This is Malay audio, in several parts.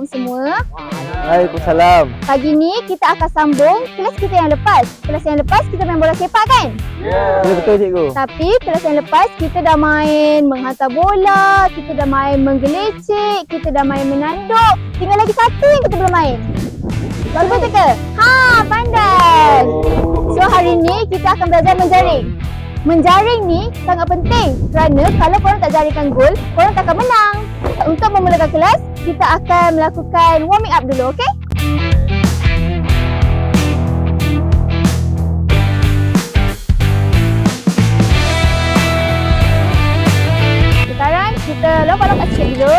Assalamualaikum semua. Waalaikumsalam. Pagi ni kita akan sambung kelas kita yang lepas. Kelas yang lepas kita main bola sepak kan? Ya betul cikgu. Tapi kelas yang lepas kita dah main menghantar bola, kita dah main menggelecek, kita dah main menanduk. Tinggal lagi satu yang kita belum main. Betul betul ke? Ha, pandai. So hari ni kita akan belajar menjaring. Menjaring ni sangat penting kerana kalau korang tak jaringkan gol, korang tak akan menang. Untuk memulakan kelas, kita akan melakukan warming up dulu, okey? Sekarang kita lompat-lompat sikit dulu.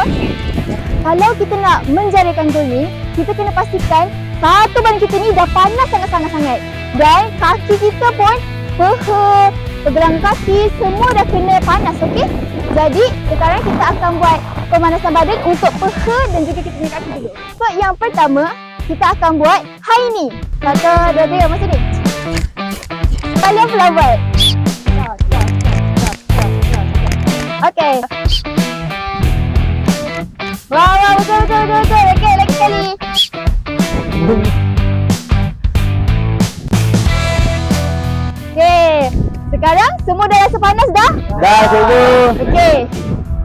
Kalau kita nak menjaringkan gol ni, kita kena pastikan satu badan kita ni dah panas sangat-sangat-sangat. Dan kaki kita pun, peha, pergelangan kaki semua dah kena panas, okey? Jadi, sekarang kita akan buat pemanasan badan untuk peha dan juga kita punya kaki dulu. So, yang pertama, kita akan buat high knee. Satu, dua, tiga, masa ni. Buat. Okey. Wah, wah, dah? Cikgu. Okey.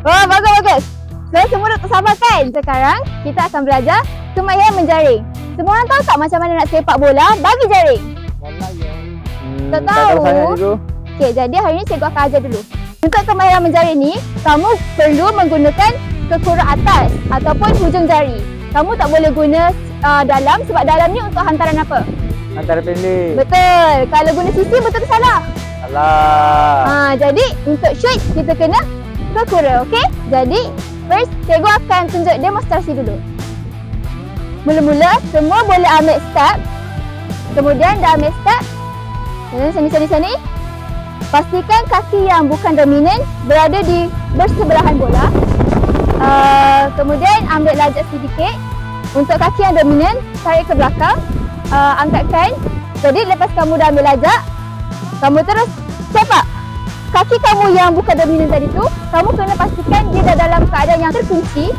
Wah, bagus, bagus. So, semua dah tersabar kan? Sekarang, kita akan belajar kemahiran menjaring. Semua orang tahu tak macam mana nak sepak bola bagi jaring? Hmm, Tak tak tahu. sangat cikgu. Okey, jadi hari ni cikgu akan ajar dulu. Untuk kemahiran menjaring ni, kamu perlu menggunakan kekuran atas ataupun hujung jari. Kamu tak boleh guna uh, dalam sebab dalam ni untuk hantaran apa? Antara pendek. Betul. Kalau guna sisi betul ke salah? Alah. Ha, jadi untuk shoot kita kena kekura, okey? Jadi first cikgu akan tunjuk demonstrasi dulu. Mula-mula semua boleh ambil step. Kemudian dah ambil step. Kemudian sini sini sini. Pastikan kaki yang bukan dominan berada di bersebelahan bola. Uh, kemudian ambil lajak sedikit. Untuk kaki yang dominan, tarik ke belakang. Uh, angkatkan. Jadi lepas kamu dah ambil lajak, kamu terus. Kaki kamu yang bukan dominan tadi tu, kamu kena pastikan dia dah dalam keadaan yang terkunci.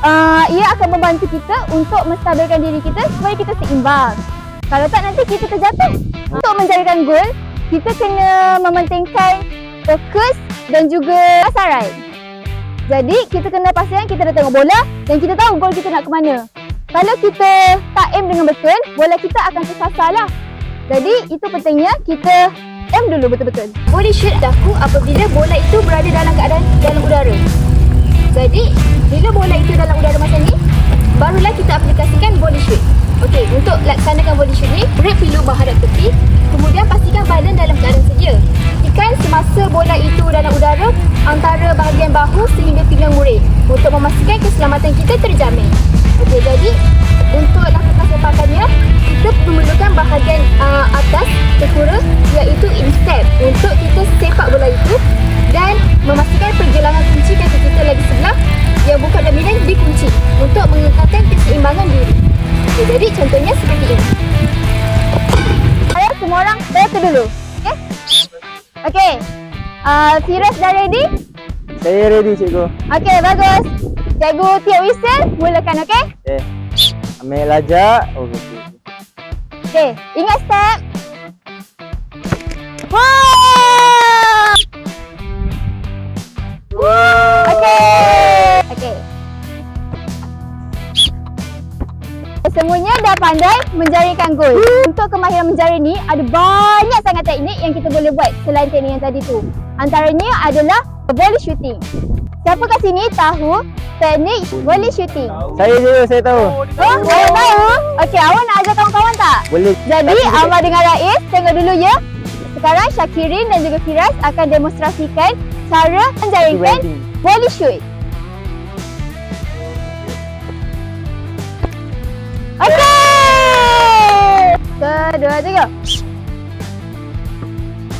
Uh, ia akan membantu kita untuk menstabilkan diri kita supaya kita seimbang. Kalau tak nanti kita terjatuh. Untuk mencarikan gol, kita kena mementingkan fokus dan juga pasaran. Jadi kita kena pastikan kita dah tengok bola dan kita tahu gol kita nak ke mana. Kalau kita tak aim dengan betul, bola kita akan tersasar lah. Jadi itu pentingnya kita aim dulu betul-betul. Body shoot daku apabila bola itu berada dalam keadaan dalam udara. Jadi bila bola itu dalam udara macam ni, barulah kita aplikasikan body shoot. Okey, untuk laksanakan body shoot ni, grip pilu menghadap tepi, kemudian pastikan badan dalam keadaan sedia. Pastikan semasa bola itu dalam udara antara bahagian bahu sehingga pinggang murid untuk memastikan keselamatan kita terjamin. Okey, jadi untuk lakukan sepakannya, kita memerlukan bahagian uh, atas kekura iaitu instep untuk kita sepak bola itu dan memastikan pergelangan kunci kaki kita lagi sebelah yang bukan dominan dikunci untuk mengekalkan keseimbangan diri. Okay, jadi contohnya seperti ini. Ayo semua orang betul dulu. Okey? Okey. Uh, Firas dah ready? Saya ready cikgu. Okey, bagus. Cikgu tiup whistle, mulakan okey? Okay. Ambil lajak. Oh, okey. Okey, ingat step. Wah! Okey. Okey. Semuanya dah pandai menjaringkan gol. Untuk kemahiran menjaring ni ada banyak sangat teknik yang kita boleh buat selain teknik yang tadi tu. Antaranya adalah volley shooting. Siapa kat sini tahu teknik volley shooting? Saya cikgu, saya tahu. Oh, awak tahu? Okey, awak nak ajar kawan-kawan tak? Boleh. Jadi Amar dengan Rais tengok dulu ya. Sekarang Syakirin dan juga Firas akan demonstrasikan cara menjaringkan volley shoot. Okey. Kedua, tiga.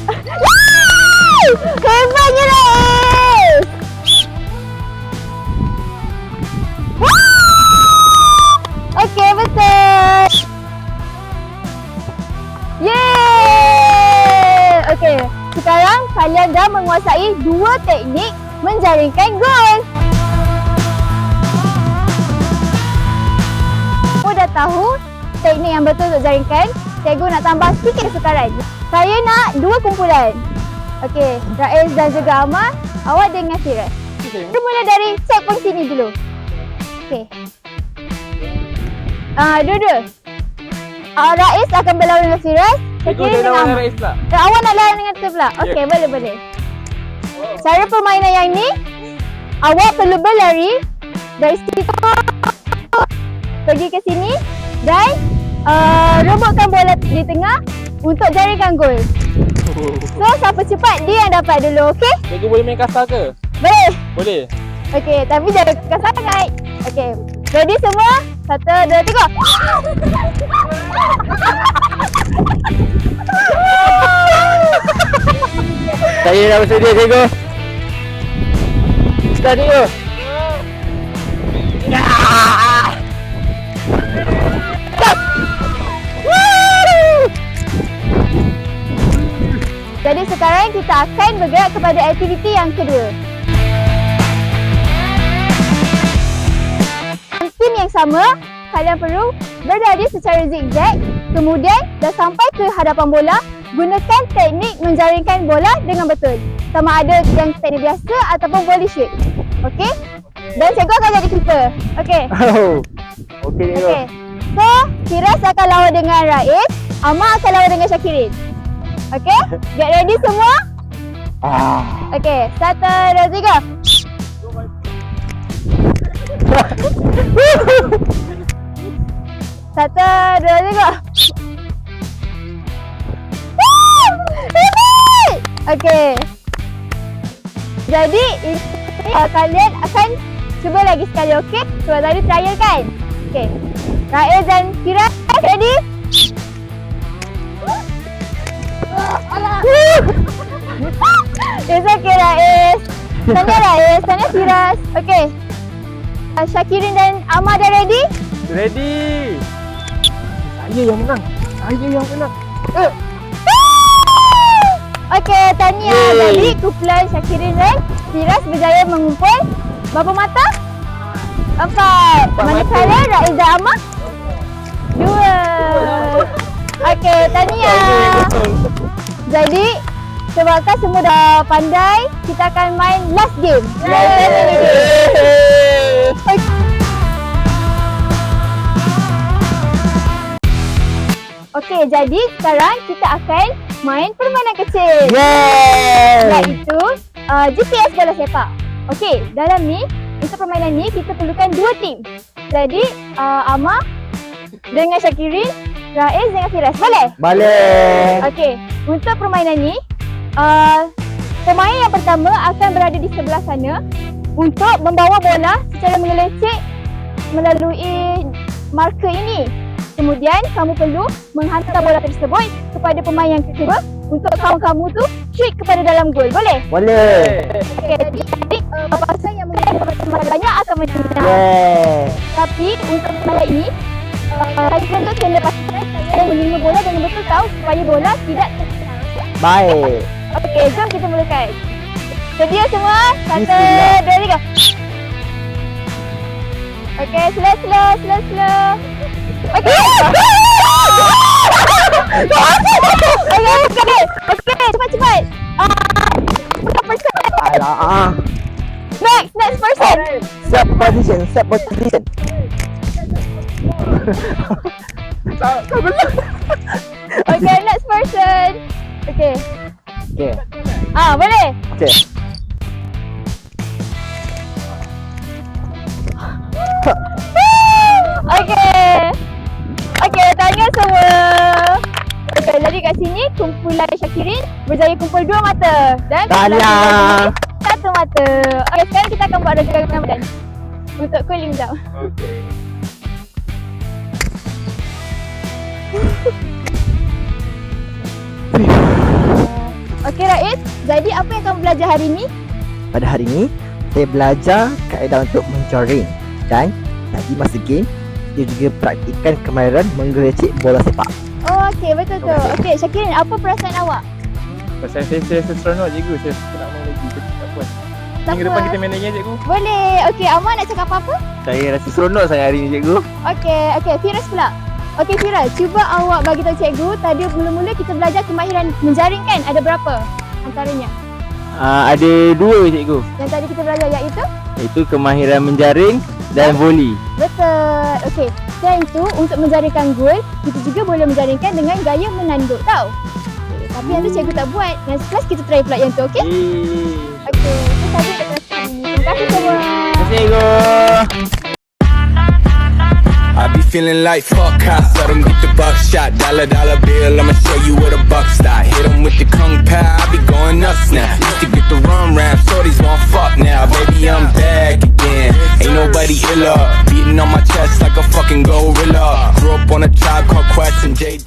Yeay! Hebatnya Rais! Okey, betul. Yeay! Okey, sekarang kalian dah menguasai dua teknik menjaringkan gol. tahu teknik yang betul untuk jaringkan, cikgu nak tambah sikit kesukaran. Saya nak dua kumpulan. Okey, Rais dan juga Amar, awak dengan Firas. Kita mula dari checkpoint sini dulu. Okey. Ah, dua-dua. Ah, Rais akan berlawan dengan Firas. Syakir dah dengan lawan. Rais pula. Eh, awak nak lawan dengan kita pula? Okey, boleh boleh. Cara permainan yang ni, awak perlu berlari dari situ pergi ke sini dan uh, rebutkan bola di tengah untuk jaringkan gol. So, siapa cepat dia yang dapat dulu, okey? Cikgu boleh main kasar ke? Boleh. Boleh. Okey, tapi jangan kekas sangat. Okey. Ready semua? Satu, dua, tiga. Saya dah bersedia cikgu. Start cikgu. Jadi sekarang kita akan bergerak kepada aktiviti yang kedua. Sama, kalian perlu berlari secara zigzag, kemudian dah sampai ke hadapan bola, gunakan teknik menjaringkan bola dengan betul. Sama ada yang teknik biasa ataupun volley shoot. Okey? Dan cikgu akan jadi keeper. Okey. Oh. Okey cikgu. Okey. So, Firas akan lawan dengan Rais, Amar akan lawan dengan Syakirin. Okey? Get ready semua? Ah. Okey, satu, dua, tiga. Satu, dua, tiga. Okey. Jadi, ini uh, kalian akan cuba lagi sekali, okey? Sebab tadi trial kan? Okey. Rael dan Firas, ready? It's okay Rais. Tanya Rais, tanya Firas. Okay. Uh, Syakirin dan Amar dah ready? Ready. Saya yang menang. Saya yang menang. Okay, tanya. Yeay. Jadi kumpulan Syakirin dan Firas berjaya mengumpul berapa mata? Empat. Empat Manakala Rais dan Amar? Dua. Okay, tanya. Jadi, sebabkan semua dah pandai, kita akan main last game. Okey, jadi sekarang kita akan main permainan kecil. Yeay. Iaitu uh, GPS bola sepak. Okey, dalam ni, untuk permainan ni kita perlukan dua tim. Jadi, uh, Amar dengan Syakirin, Raiz dengan Firas. Boleh? Balik. Okey, untuk permainan ni, uh, pemain yang pertama akan berada di sebelah sana untuk membawa bola secara mengelecek melalui marker ini. Kemudian kamu perlu menghantar bola tersebut kepada pemain yang kedua untuk kamu-kamu tu shoot kepada dalam gol. Boleh? Boleh. Okey, jadi uh, pasal yang mengenai pemain banyak akan menang. Yeay. Tapi untuk permainan ini, uh, kalian tu kena pastikan kalian menerima bola dengan betul tahu supaya bola tidak terkena. Baik. Okey, jom kita mulakan. Sedia semua? Satu, dua, tiga. Okey, slow, slow, slow, slow. Okey. Okey, okey. Okey, cepat, cepat. Ah, bukan person. Alah. ah. Next, next person. Set position, set position. Okey, next person. Okey. Okey. Ah, boleh? Okey. Kat sini kumpulan Syakirin berjaya kumpul dua mata. Dan kumpulan Tahniah. Satu mata. Okey, sekarang kita akan buat raga-raga badan. Untuk cooling down. Okey. Okey, Rais. Jadi apa yang kamu belajar hari ini? Pada hari ini, saya belajar kaedah untuk menjaring dan tadi masa game, saya juga praktikkan kemahiran menggelecek bola sepak. Oh, okey, betul tu. Okey, Syakirin, apa perasaan awak? Pasal saya saya rasa seronok cikgu. Saya suka nak main lagi. Tak puas. Minggu depan kita main lagi ya, cikgu. Boleh. Okey, Amar nak cakap apa-apa? Saya rasa seronok sangat hari ni cikgu. Okey, okey. Firas pula. Okey, Firas. Cuba awak bagi tahu cikgu. Tadi mula-mula kita belajar kemahiran menjaring kan? Ada berapa antaranya? Uh, ada dua cikgu. Yang tadi kita belajar iaitu? Iaitu kemahiran menjaring dan voli. Betul. Okey. Selain itu, untuk menjaringkan gol, kita juga boleh menjaringkan dengan gaya menanduk tau. Okay. Tapi yang tu cikgu tak buat. Next class kita try pula yang tu, okey? Okey. Itu saja untuk kelas hari ini. Terima kasih semua. Terima kasih cikgu. Feeling like fuck cops, let 'em get the buckshot. Dollar dollar bill, I'ma show you where the buck stop. Hit 'em with the kung pao, I be going nuts now. Used to get the rum rap, shorties want fuck now. Baby, I'm back again. Ain't nobody iller. Beating on my chest like a fucking gorilla. Grew up on a tribe called Quest and J.